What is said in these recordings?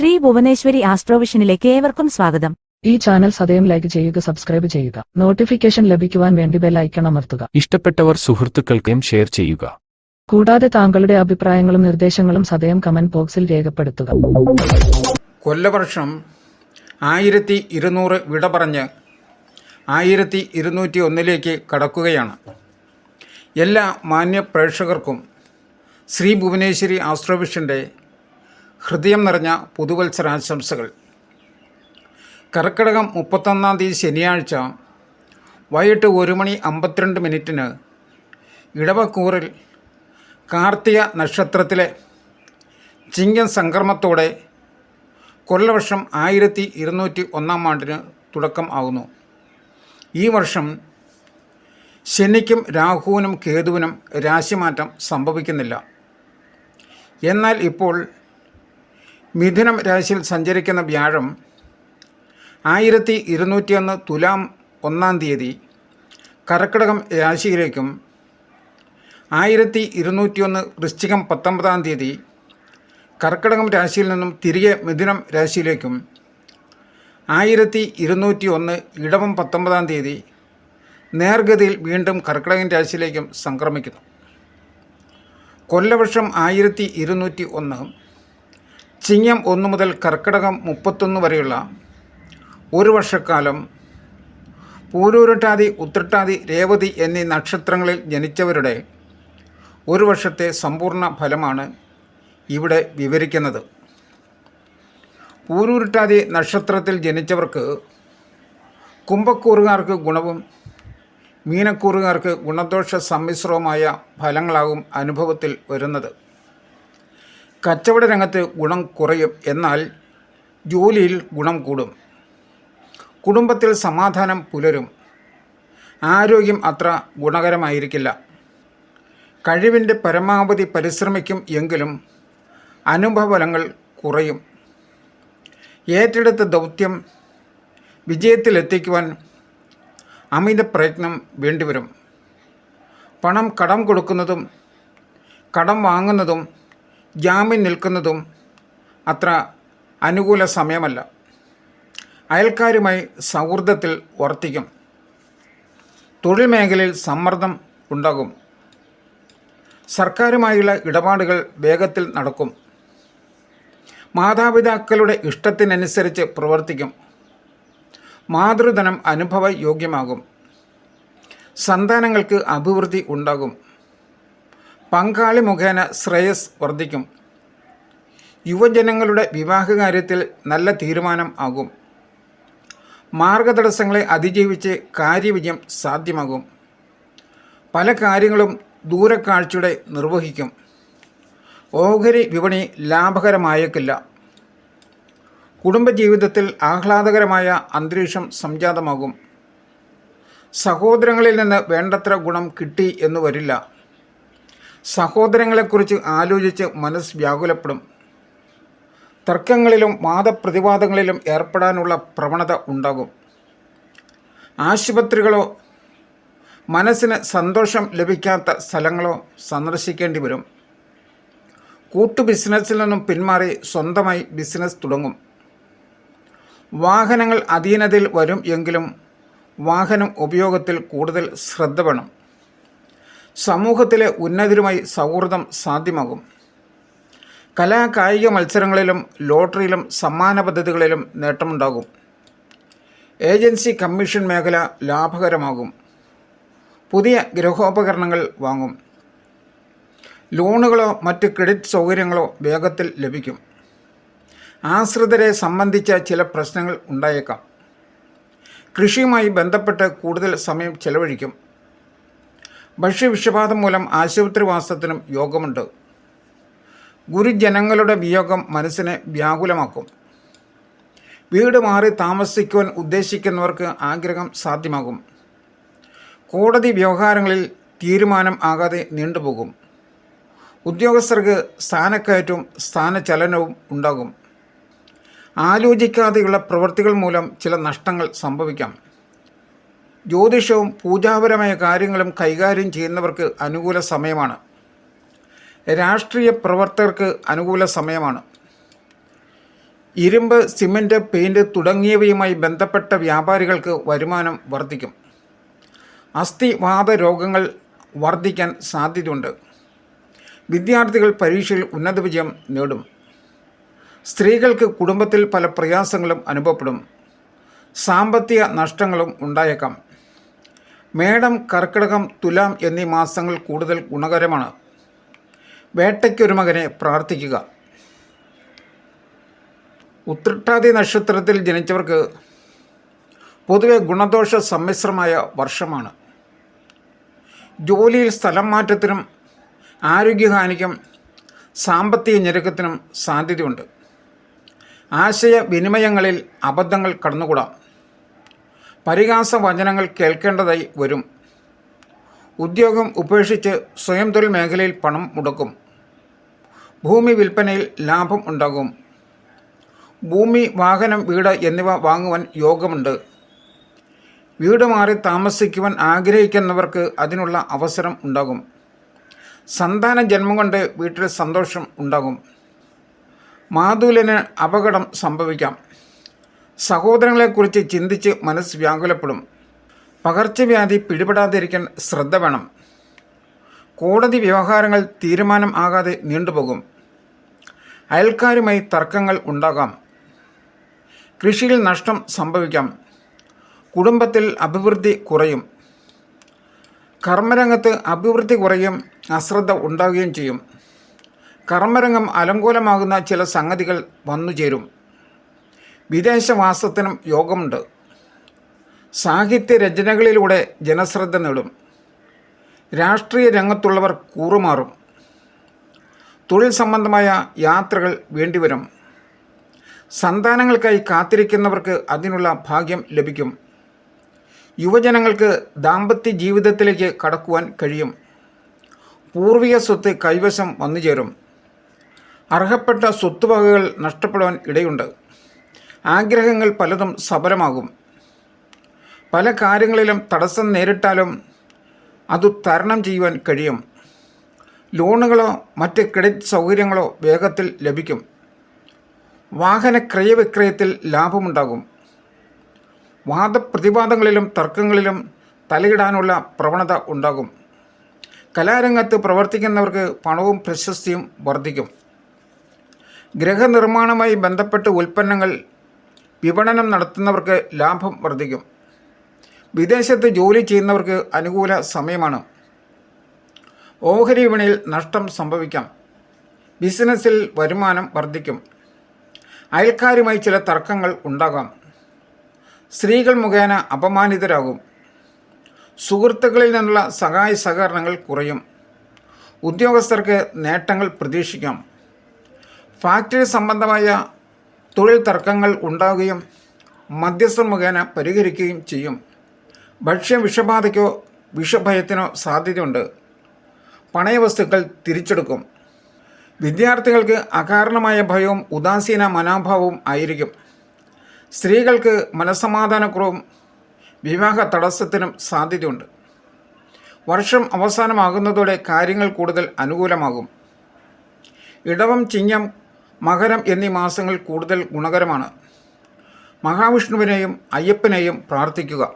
ശ്രീ ഭുവനേശ്വരി ആസ്ട്രോവിഷനിലേക്ക് ഏവർക്കും സ്വാഗതം. ഈ ചാനൽ സദയം ലൈക്ക് ചെയ്യുക സബ്സ്ക്രൈബ് ചെയ്യുക. നോട്ടിഫിക്കേഷൻ ലഭിക്കുവാൻ വേണ്ടി ബെൽ ഐക്കൺ അമർത്തുക. ഇഷ്ടപ്പെട്ടവർ സുഹൃത്തുക്കൾക്കും ഷെയർ ചെയ്യുക. കൂടാതെ താങ്കളുടെ അഭിപ്രായങ്ങളും നിർദ്ദേശങ്ങളും സദയം കമന്റ് ബോക്സിൽ രേഖപ്പെടുത്തുക. കൊല്ലവർഷം ആയിരത്തി ഇരുന്നൂറ് വിട പറഞ്ഞ് ആയിരത്തി ഇരുന്നൂറ്റി ഒന്നിലേക്ക് കടക്കുകയാണ്. എല്ലാ മാന്യ പ്രേക്ഷകർക്കും ശ്രീ ഭുവനേശ്വരി ആസ്ട്രോവിഷന്റെ ഹൃദയം നിറഞ്ഞ പുതുവത്സരാശംസകൾ. കർക്കിടകം മുപ്പത്തൊന്നാം തീയതി ശനിയാഴ്ച വൈകിട്ട് ഒരു മണി അമ്പത്തിരണ്ട് മിനിറ്റിന് ഇടവക്കൂറിൽ കാർത്തിക നക്ഷത്രത്തിലെ ചിങ്ങൻ സംക്രമത്തോടെ കൊല്ലവർഷം ആയിരത്തി ഇരുന്നൂറ്റി ഒന്നാം ആണ്ടിന് തുടക്കം ആകുന്നു ഈ വർഷം ശനിക്കും രാഹുവിനും കേതുവിനും രാശിമാറ്റം സംഭവിക്കുന്നില്ല. എന്നാൽ ഇപ്പോൾ മിഥുനം രാശിയിൽ സഞ്ചരിക്കുന്ന വ്യാഴം ആയിരത്തി ഇരുന്നൂറ്റിയൊന്ന് തുലാം ഒന്നാം തീയതി കർക്കിടകം രാശിയിലേക്കും ആയിരത്തി ഇരുന്നൂറ്റിയൊന്ന് വൃശ്ചികം പത്തൊമ്പതാം തീയതി കർക്കിടകം രാശിയിൽ നിന്നും തിരികെ മിഥുനം രാശിയിലേക്കും ആയിരത്തി ഇരുന്നൂറ്റി ഒന്ന് ഇടവം പത്തൊമ്പതാം തീയതി നേർഗതിയിൽ വീണ്ടും കർക്കിടകൻ രാശിയിലേക്കും സംക്രമിക്കുന്നു. കൊല്ലവർഷം ആയിരത്തി ഇരുന്നൂറ്റി ഒന്ന് ചിങ്ങം ഒന്ന് മുതൽ കർക്കിടകം മുപ്പത്തൊന്ന് വരെയുള്ള ഒരു വർഷക്കാലം പൂരൂരുട്ടാതി ഉത്രട്ടാതി രേവതി എന്നീ നക്ഷത്രങ്ങളിൽ ജനിച്ചവരുടെ ഒരു വർഷത്തെ സമ്പൂർണ ഫലമാണ് ഇവിടെ വിവരിക്കുന്നത്. പൂരൂരുട്ടാതി നക്ഷത്രത്തിൽ ജനിച്ചവർക്ക് കുംഭക്കൂറുകാർക്ക് ഗുണവും മീനക്കൂറുകാർക്ക് ഗുണദോഷ സമ്മിശ്രവുമായ ഫലങ്ങളാകും അനുഭവത്തിൽ വരുന്നത്. കച്ചവട രംഗത്ത് ഗുണം കുറയും എന്നാൽ ജോലിയിൽ ഗുണം കൂടും. കുടുംബത്തിൽ സമാധാനം പുലരും. ആരോഗ്യം അത്ര ഗുണകരമായിരിക്കില്ല. കഴിവിന്റെ പരമാവധി പരിശ്രമിക്കും എങ്കിലും അനുഭവഫലങ്ങൾ കുറയും. ഏറ്റെടുത്ത ദൗത്യം വിജയത്തിലെത്തിക്കുവാൻ അമിത പ്രയത്നം വേണ്ടിവരും. പണം കടം കൊടുക്കുന്നതും കടം വാങ്ങുന്നതും ജാമ്യം നിൽക്കുന്നതും അത്ര അനുകൂല സമയമല്ല. അയൽക്കാരുമായി സൗഹൃദത്തിൽ വർത്തിക്കും. തൊഴിൽ മേഖലയിൽ സമ്മർദ്ദം ഉണ്ടാകും. സർക്കാരുമായുള്ള ഇടപാടുകൾ വേഗത്തിൽ നടക്കും. മാതാപിതാക്കളുടെ ഇഷ്ടത്തിനനുസരിച്ച് പ്രവർത്തിക്കും. മാതൃധനം അനുഭവ യോഗ്യമാകും സന്താനങ്ങൾക്ക് അഭിവൃദ്ധി ഉണ്ടാകും. പങ്കാളി മുഖേന ശ്രേയസ് വർദ്ധിക്കും. യുവജനങ്ങളുടെ വിവാഹകാര്യത്തിൽ നല്ല തീരുമാനം ആകും. മാർഗതടസ്സങ്ങളെ അതിജീവിച്ച് കാര്യവിജയം സാധ്യമാകും. പല കാര്യങ്ങളും ദൂരക്കാഴ്ചയുടെ നിർവഹിക്കും. ഓഹരി വിപണി ലാഭകരമായേക്കില്ല. കുടുംബജീവിതത്തിൽ ആഹ്ലാദകരമായ അന്തരീക്ഷം സംജാതമാകും. സഹോദരങ്ങളിൽ നിന്ന് വേണ്ടത്ര ഗുണം കിട്ടി എന്ന് വരില്ല. സഹോദരങ്ങളെക്കുറിച്ച് ആലോചിച്ച് മനസ്സ് വ്യാകുലപ്പെടും. തർക്കങ്ങളിലും വാദപ്രതിവാദങ്ങളിലും ഏർപ്പെടാനുള്ള പ്രവണത ഉണ്ടാകും. ആശുപത്രികളോ മനസ്സിന് സന്തോഷം ലഭിക്കാത്ത സ്ഥലങ്ങളോ സന്ദർശിക്കേണ്ടി വരും. കൂട്ടു ബിസിനസ്സിൽ നിന്നും പിന്മാറി സ്വന്തമായി ബിസിനസ് തുടങ്ങും. വാഹനങ്ങൾ അധീനതയിൽ വരും എങ്കിലും വാഹനം ഉപയോഗത്തിൽ കൂടുതൽ ശ്രദ്ധ വേണം. സമൂഹത്തിലെ ഉന്നതരുമായി സൗഹൃദം സാധ്യമാകും. കലാ കായിക മത്സരങ്ങളിലും ലോട്ടറിയിലും സമ്മാന പദ്ധതികളിലും നേട്ടമുണ്ടാകും. ഏജൻസി കമ്മീഷൻ മേഖല ലാഭകരമാകും. പുതിയ ഗൃഹോപകരണങ്ങൾ വാങ്ങും. ലോണുകളോ മറ്റ് ക്രെഡിറ്റ് സൗകര്യങ്ങളോ വേഗത്തിൽ ലഭിക്കും. ആശ്രിതരെ സംബന്ധിച്ച ചില പ്രശ്നങ്ങൾ ഉണ്ടായേക്കാം. കൃഷിയുമായി ബന്ധപ്പെട്ട് കൂടുതൽ സമയം ചെലവഴിക്കും. ഭക്ഷ്യവിഷബാധ മൂലം ആശുപത്രിവാസത്തിനും യോഗമുണ്ട്. ഗുരുജനങ്ങളുടെ വിയോഗം മനസ്സിനെ വ്യാകുലമാക്കും. വീട് മാറി താമസിക്കുവാൻ ഉദ്ദേശിക്കുന്നവർക്ക് ആഗ്രഹം സാധ്യമാകും. കോടതി വ്യവഹാരങ്ങളിൽ തീരുമാനം ആകാതെ നീണ്ടുപോകും. ഉദ്യോഗസ്ഥർക്ക് സ്ഥാനക്കയറ്റവും സ്ഥാനചലനവും ഉണ്ടാകും. ആലോചിക്കാതെയുള്ള പ്രവൃത്തികൾ മൂലം ചില നഷ്ടങ്ങൾ സംഭവിക്കാം. ജ്യോതിഷവും പൂജാപരമായ കാര്യങ്ങളും കൈകാര്യം ചെയ്യുന്നവർക്ക് അനുകൂല സമയമാണ്. രാഷ്ട്രീയ പ്രവർത്തകർക്ക് അനുകൂല സമയമാണ്. ഇരുമ്പ് സിമന്റ് പെയിന്റ് തുടങ്ങിയവയുമായി ബന്ധപ്പെട്ട വ്യാപാരികൾക്ക് വരുമാനം വർദ്ധിക്കും. അസ്ഥിവാത രോഗങ്ങൾ വർദ്ധിക്കാൻ സാധ്യതയുണ്ട്. വിദ്യാർത്ഥികൾ പരീക്ഷയിൽ ഉന്നത വിജയം നേടും. സ്ത്രീകൾക്ക് കുടുംബത്തിൽ പല പ്രയാസങ്ങളും അനുഭവപ്പെടും. സാമ്പത്തിക നഷ്ടങ്ങളും ഉണ്ടായേക്കാം. മേടം കർക്കിടകം തുലാം എന്നീ മാസങ്ങൾ കൂടുതൽ ഗുണകരമാണ്. വേട്ടയ്ക്കൊരു മകനെ പ്രാർത്ഥിക്കുക. ഉത്രട്ടാതി നക്ഷത്രത്തിൽ ജനിച്ചവർക്ക് പൊതുവെ ഗുണദോഷ സമ്മിശ്രമായ വർഷമാണ്. ജോലിയിൽ സ്ഥലം മാറ്റത്തിനും ആരോഗ്യഹാനിക്കും സാമ്പത്തിക ഞെരുക്കത്തിനും സാധ്യതയുണ്ട്. ആശയവിനിമയങ്ങളിൽ അബദ്ധങ്ങൾ കടന്നുകൂടാം. പരിഹാസ വചനങ്ങൾ കേൾക്കേണ്ടതായി വരും. ഉദ്യോഗം ഉപേക്ഷിച്ച് സ്വയം തൊഴിൽ മേഖലയിൽ പണം മുടക്കും. ഭൂമി വിൽപ്പനയിൽ ലാഭം ഉണ്ടാകും. ഭൂമി വാഹനം വീട് എന്നിവ വാങ്ങുവാൻ യോഗമുണ്ട്. വീട് മാറി താമസിക്കുവാൻ ആഗ്രഹിക്കുന്നവർക്ക് അതിനുള്ള അവസരം ഉണ്ടാകും. സന്താന ജന്മം കൊണ്ട് വീട്ടിൽ സന്തോഷം ഉണ്ടാകും. മാതുലിന് അപകടം സംഭവിക്കാം. സഹോദരങ്ങളെക്കുറിച്ച് ചിന്തിച്ച് മനസ്സ് വ്യാകുലപ്പെടും. പകർച്ചവ്യാധി പിടിപെടാതിരിക്കാൻ ശ്രദ്ധ വേണം. കോടതി വ്യവഹാരങ്ങൾ തീരുമാനം ആകാതെ നീണ്ടുപോകും. അയൽക്കാരുമായി തർക്കങ്ങൾ ഉണ്ടാകാം. കൃഷിയിൽ നഷ്ടം സംഭവിക്കാം. കുടുംബത്തിൽ അഭിവൃദ്ധി കുറയും. കർമ്മരംഗത്ത് അഭിവൃദ്ധി കുറയും അശ്രദ്ധ ഉണ്ടാവുകയും ചെയ്യും. കർമ്മരംഗം അലങ്കോലമാകുന്ന ചില സംഗതികൾ വന്നു ചേരും വിദേശവാസത്തിനും യോഗമുണ്ട്. സാഹിത്യ രചനകളിലൂടെ ജനശ്രദ്ധ നേടും. രാഷ്ട്രീയ രംഗത്തുള്ളവർ കൂറുമാറും. തൊഴിൽ സംബന്ധമായ യാത്രകൾ വേണ്ടിവരും. സന്താനങ്ങൾക്കായി കാത്തിരിക്കുന്നവർക്ക് അതിനുള്ള ഭാഗ്യം ലഭിക്കും. യുവജനങ്ങൾക്ക് ദാമ്പത്യ ജീവിതത്തിലേക്ക് കടക്കുവാൻ കഴിയും. പൂർവിക സ്വത്ത് കൈവശം വന്നുചേരും. അർഹപ്പെട്ട സ്വത്തുവകകൾ നഷ്ടപ്പെടാൻ ഇടയുണ്ട്. ആഗ്രഹങ്ങൾ പലതും സഫലമാകും പല കാര്യങ്ങളിലും തടസ്സം നേരിട്ടാലും അത് തരണം ചെയ്യുവാൻ കഴിയും. ലോണുകളോ മറ്റ് ക്രെഡിറ്റ് സൗകര്യങ്ങളോ വേഗത്തിൽ ലഭിക്കും. വാഹന ക്രയവിക്രയത്തിൽ ലാഭമുണ്ടാകും. വാദപ്രതിവാദങ്ങളിലും തർക്കങ്ങളിലും തലയിടാനുള്ള പ്രവണത ഉണ്ടാകും. കലാരംഗത്ത് പ്രവർത്തിക്കുന്നവർക്ക് പണവും പ്രശസ്തിയും വർദ്ധിക്കും. ഗൃഹനിർമ്മാണവുമായി ബന്ധപ്പെട്ട് ഉൽപ്പന്നങ്ങൾ വിപണനം നടത്തുന്നവർക്ക് ലാഭം വർദ്ധിക്കും. വിദേശത്ത് ജോലി ചെയ്യുന്നവർക്ക് അനുകൂല സമയമാണ്. ഓഹരി വിപണിയിൽ നഷ്ടം സംഭവിക്കാം. ബിസിനസ്സിൽ വരുമാനം വർദ്ധിക്കും. അയൽക്കാരുമായി ചില തർക്കങ്ങൾ ഉണ്ടാകാം. സ്ത്രീകൾ മുഖേന അപമാനിതരാകും. സുഹൃത്തുക്കളിൽ നിന്നുള്ള സഹായ സഹകരണങ്ങൾ കുറയും. ഉദ്യോഗസ്ഥർക്ക് നേട്ടങ്ങൾ പ്രതീക്ഷിക്കാം. ഫാക്ടറി സംബന്ധമായ തൊഴിൽ തർക്കങ്ങൾ ഉണ്ടാവുകയും മധ്യസ്ഥ മുഖേന പരിഹരിക്കുകയും ചെയ്യും. ഭക്ഷ്യ വിഷബാധയ്ക്കോ വിഷഭയത്തിനോ സാധ്യതയുണ്ട്. പണയവസ്തുക്കൾ തിരിച്ചെടുക്കും. വിദ്യാർത്ഥികൾക്ക് അകാരണമായ ഭയവും ഉദാസീന മനോഭാവവും ആയിരിക്കും. സ്ത്രീകൾക്ക് മനസ്സമാധാനക്കുറവും വിവാഹ തടസ്സത്തിനും സാധ്യതയുണ്ട്. വർഷം അവസാനമാകുന്നതോടെ കാര്യങ്ങൾ കൂടുതൽ അനുകൂലമാകും. ഇടവം ചിങ്ങം മകരം എന്നീ മാസങ്ങൾ കൂടുതൽ ഗുണകരമാണ്. മഹാവിഷ്ണുവിനെയും അയ്യപ്പനെയും പ്രാർത്ഥിക്കുക.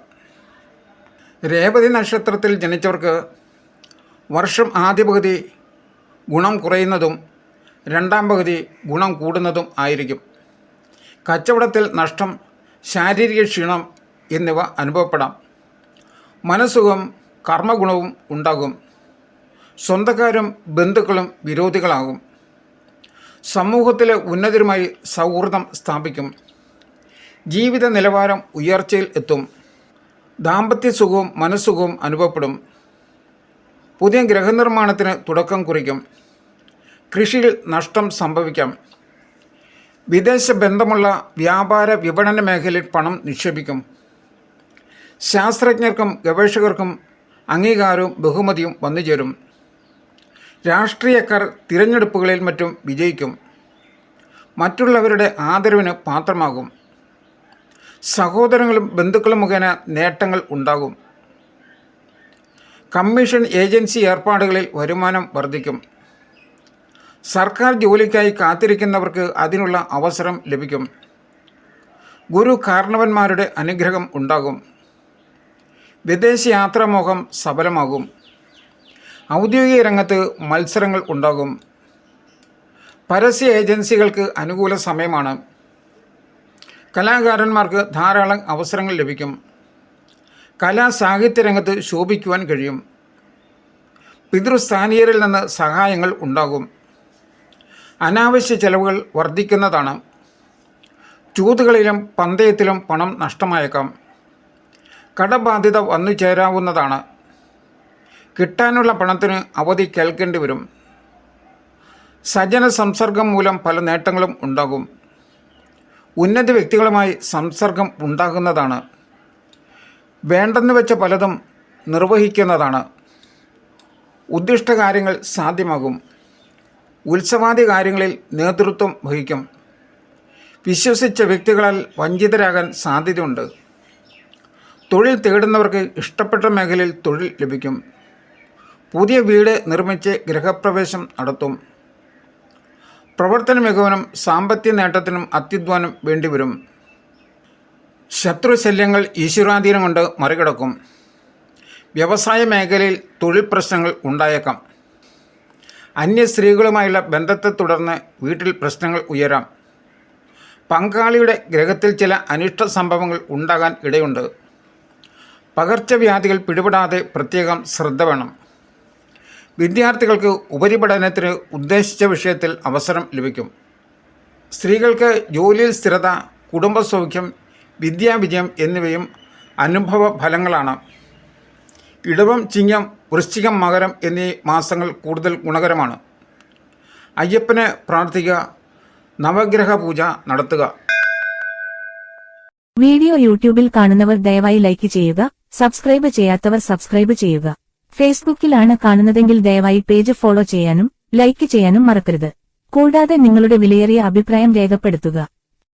രേവതി നക്ഷത്രത്തിൽ ജനിച്ചവർക്ക് വർഷം ആദ്യ പകുതി ഗുണം കുറയുന്നതും രണ്ടാം പകുതി ഗുണം കൂടുന്നതും ആയിരിക്കും. കച്ചവടത്തിൽ നഷ്ടം ശാരീരിക ക്ഷീണം എന്നിവ അനുഭവപ്പെടാം. മനസ്സുഖം കർമ്മഗുണവും ഉണ്ടാകും. സ്വന്തക്കാരും ബന്ധുക്കളും വിരോധികളാകും. സമൂഹത്തിലെ ഉന്നതരുമായി സൗഹൃദം സ്ഥാപിക്കും. ജീവിത നിലവാരം ഉയർച്ചയിൽ എത്തും. ദാമ്പത്യ സുഖവും മനസ്സുഖവും അനുഭവപ്പെടും. പുതിയ ഗ്രഹനിർമ്മാണത്തിന് തുടക്കം കുറിക്കും. കൃഷിയിൽ നഷ്ടം സംഭവിക്കാം. വിദേശ ബന്ധമുള്ള വ്യാപാര വിപണന മേഖലയിൽ പണം നിക്ഷേപിക്കും. ശാസ്ത്രജ്ഞർക്കും ഗവേഷകർക്കും അംഗീകാരവും ബഹുമതിയും വന്നുചേരും. രാഷ്ട്രീയക്കാർ തിരഞ്ഞെടുപ്പുകളിൽ മറ്റും വിജയിക്കും. മറ്റുള്ളവരുടെ ആദരവിന് പാത്രമാകും. സഹോദരങ്ങളും ബന്ധുക്കളും മുഖേന നേട്ടങ്ങൾ ഉണ്ടാകും. കമ്മീഷൻ ഏജൻസി ഏർപ്പാടുകളിൽ വരുമാനം വർദ്ധിക്കും. സർക്കാർ ജോലിക്കായി കാത്തിരിക്കുന്നവർക്ക് അതിനുള്ള അവസരം ലഭിക്കും. ഗുരു കാരണവന്മാരുടെ അനുഗ്രഹം ഉണ്ടാകും. വിദേശയാത്രാമോഹം സഫലമാകും. ഔദ്യോഗിക രംഗത്ത് മത്സരങ്ങൾ ഉണ്ടാകും. പരസ്യ ഏജൻസികൾക്ക് അനുകൂല സമയമാണ്. കലാകാരന്മാർക്ക് ധാരാളം അവസരങ്ങൾ ലഭിക്കും. കലാ സാഹിത്യ രംഗത്ത് ശോഭിക്കുവാൻ കഴിയും. പിതൃസ്ഥാനീയരിൽ നിന്ന് സഹായങ്ങൾ ഉണ്ടാകും. അനാവശ്യ ചെലവുകൾ വർദ്ധിക്കുന്നതാണ്. ചൂതുകളിലും പന്തയത്തിലും പണം നഷ്ടമായേക്കാം. കടബാധ്യത വന്നു ചേരാവുന്നതാണ് കിട്ടാനുള്ള പണത്തിന് അവധി കേൾക്കേണ്ടി വരും. സജ്ജന സംസർഗം മൂലം പല നേട്ടങ്ങളും ഉണ്ടാകും. ഉന്നത വ്യക്തികളുമായി സംസർഗം ഉണ്ടാകുന്നതാണ്. വേണ്ടെന്ന് വെച്ച പലതും നിർവഹിക്കുന്നതാണ്. ഉദ്ദിഷ്ട കാര്യങ്ങൾ സാധ്യമാകും. ഉത്സവാദി കാര്യങ്ങളിൽ നേതൃത്വം വഹിക്കും. വിശ്വസിച്ച വ്യക്തികളാൽ വഞ്ചിതരാകാൻ സാധ്യതയുണ്ട്. തൊഴിൽ തേടുന്നവർക്ക് ഇഷ്ടപ്പെട്ട മേഖലയിൽ തൊഴിൽ ലഭിക്കും. പുതിയ വീട് നിർമ്മിച്ച് ഗൃഹപ്രവേശം നടത്തും. പ്രവർത്തന മികവിനും സാമ്പത്തിക നേട്ടത്തിനും അത്യുധ്വാനം വേണ്ടിവരും. ശത്രുശല്യങ്ങൾ ഈശ്വരാധീനം കൊണ്ട് മറികടക്കും. വ്യവസായ മേഖലയിൽ തൊഴിൽ പ്രശ്നങ്ങൾ ഉണ്ടായേക്കാം. അന്യ സ്ത്രീകളുമായുള്ള ബന്ധത്തെ തുടർന്ന് വീട്ടിൽ പ്രശ്നങ്ങൾ ഉയരാം. പങ്കാളിയുടെ ഗ്രഹത്തിൽ ചില അനിഷ്ട സംഭവങ്ങൾ ഉണ്ടാകാൻ ഇടയുണ്ട്. പകർച്ചവ്യാധികൾ പിടിപെടാതെ പ്രത്യേകം ശ്രദ്ധ വേണം. വിദ്യാർത്ഥികൾക്ക് ഉപരിപഠനത്തിന് ഉദ്ദേശിച്ച വിഷയത്തിൽ അവസരം ലഭിക്കും. സ്ത്രീകൾക്ക് ജോലിയിൽ സ്ഥിരത കുടുംബസൗഖ്യം വിദ്യാവിജയം എന്നിവയും അനുഭവ ഫലങ്ങളാണ്. ഇടവം ചിങ്ങം വൃശ്ചികം മകരം എന്നീ മാസങ്ങൾ കൂടുതൽ ഗുണകരമാണ്. അയ്യപ്പനെ പ്രാർത്ഥിക്കുക നവഗ്രഹ പൂജ നടത്തുക. വീഡിയോ യൂട്യൂബിൽ കാണുന്നവർ ദയവായി ലൈക്ക് ചെയ്യുക സബ്സ്ക്രൈബ് ചെയ്യാത്തവർ സബ്സ്ക്രൈബ് ചെയ്യുക. ഫേസ്ബുക്കിലാണ് കാണുന്നതെങ്കിൽ ദയവായി പേജ് ഫോളോ ചെയ്യാനും ലൈക്ക് ചെയ്യാനും മറക്കരുത്. കൂടാതെ നിങ്ങളുടെ വിലയേറിയ അഭിപ്രായം രേഖപ്പെടുത്തുക.